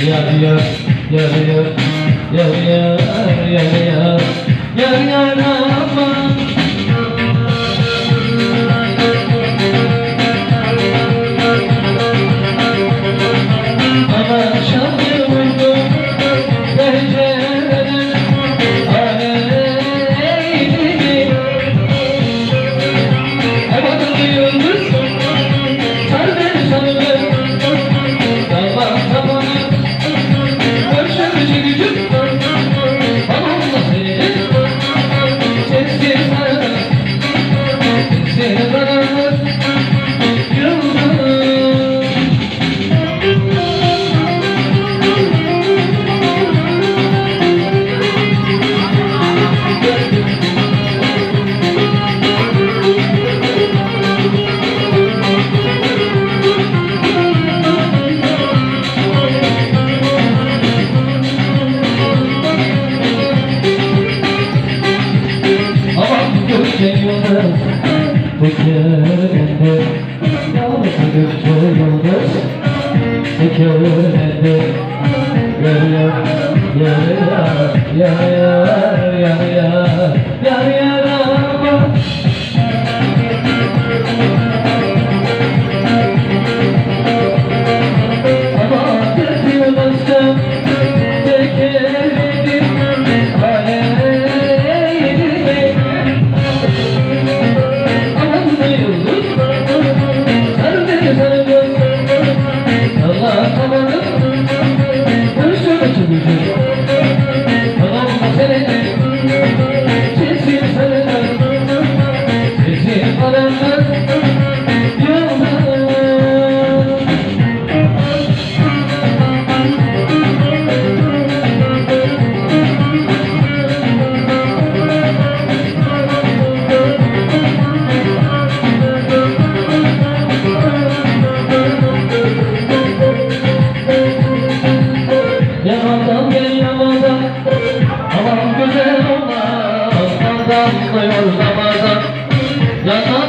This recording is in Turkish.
Yeah, yeah, yeah, yeah, yeah, yeah, yeah, yeah, yeah. ya yıldız Tekerinde Yağmurlu gökçe yıldız Tekerinde Yar yar yar yar yar yar Yatma yol namaza Yatma